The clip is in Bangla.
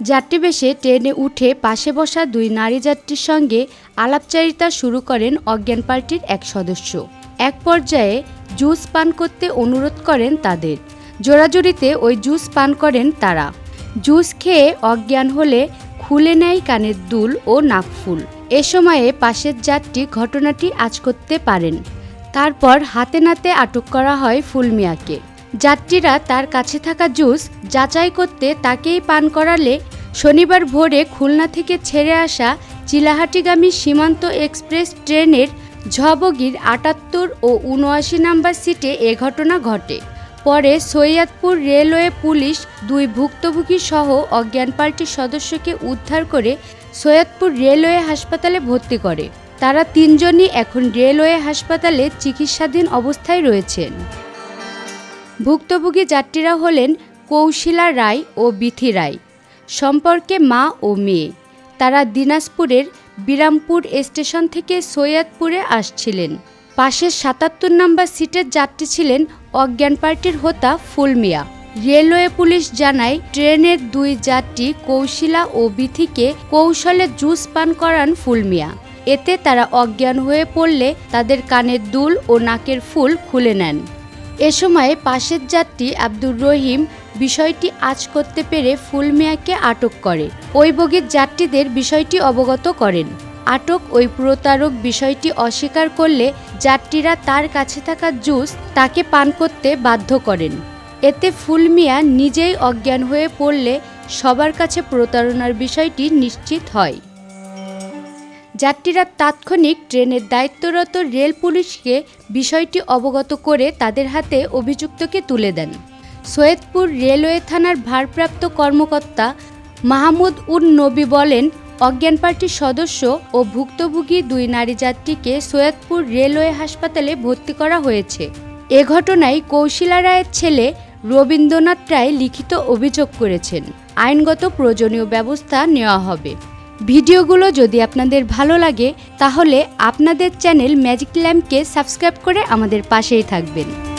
যাত্রী বেশে ট্রেনে উঠে পাশে বসা দুই নারী যাত্রীর সঙ্গে আলাপচারিতা শুরু করেন অজ্ঞান পার্টির এক সদস্য। এক পর্যায়ে জুস পান করতে অনুরোধ করেন তাদের। জোড়াজুড়িতে ওই জুস পান করেন তারা। জুস খেয়ে অজ্ঞান হলে খুলে নেয় কানের দুল ও নাকফুল এ সময়ে পাশের যাত্রী ঘটনাটি আজ করতে পারেন। তারপর হাতে নাতে আটক করা হয় ফুলমিয়াকে। যাত্রীরা তার কাছে থাকা জুস যাচাই করতে তাকেই পান করালে শনিবার ভোরে খুলনা থেকে ছেড়ে আসা চিলাহাটিগামী সীমান্ত এক্সপ্রেস ট্রেনের ঝবগির আটাত্তর ও উনআশি নাম্বার সিটে এ ঘটনা ঘটে। পরে সৈয়দপুর রেলওয়ে পুলিশ দুই ভুক্তভোগী সহ অজ্ঞান পার্টির সদস্যকে উদ্ধার করে সৈয়দপুর রেলওয়ে হাসপাতালে ভর্তি করে। তারা তিনজনই এখন রেলওয়ে হাসপাতালে চিকিৎসাধীন অবস্থায় রয়েছেন। ভুক্তভোগী যাত্রীরা হলেন কৌশিলা রায় ও বিথি রায়। সম্পর্কে মা ও মেয়ে। তারা দিনাজপুরের বিরামপুর স্টেশন থেকে সৈয়দপুরে আসছিলেন। পাশের সাতাত্তর নম্বর সিটের যাত্রী ছিলেন অজ্ঞান পার্টির হোতা ফুলমিয়া রেলওয়ে পুলিশ জানায়, ট্রেনের দুই যাত্রী কৌশিলা ও বিথিকে কৌশলে জুস পান করান ফুলমিয়া এতে তারা অজ্ঞান হয়ে পড়লে তাদের কানের দুল ও নাকের ফুল খুলে নেন। এ সময় পাশের যাত্রী আব্দুর রহিম বিষয়টি আজ করতে পেরে ফুলমিয়াকে আটক করে। ওই বগির যাত্রীদের বিষয়টি অবগত করেন। আটক ওই প্রতারক বিষয়টি অস্বীকার করলে যাত্রীরা তার কাছে থাকা জুস তাকে পান করতে বাধ্য করেন। এতে ফুল মিয়া নিজেই অজ্ঞান হয়ে পড়লে সবার কাছে প্রতারণার বিষয়টি নিশ্চিত হয়। যাত্রীরা তাৎক্ষণিক ট্রেনের দায়িত্বরত রেল পুলিশকে বিষয়টি অবগত করে তাদের হাতে অভিযুক্তকে তুলে দেন। সৈয়দপুর রেলওয়ে থানার ভারপ্রাপ্ত কর্মকর্তা মাহমুদ উন নবী বলেন, অজ্ঞান পার্টির সদস্য ও ভুক্তভোগী দুই নারী যাত্রীকে সৈয়দপুর রেলওয়ে হাসপাতালে ভর্তি করা হয়েছে। এ ঘটনায় কৌশিলা রায়ের ছেলে রবীন্দ্রনাথ রায় লিখিত অভিযোগ করেছেন। আইনগত প্রয়োজনীয় ব্যবস্থা নেওয়া হবে। ভিডিওগুলো যদি আপনাদের ভালো লাগে, তাহলে আপনাদের চ্যানেল ম্যাজিক ল্যাম্পকে সাবস্ক্রাইব করে আমাদের পাশেই থাকবেন।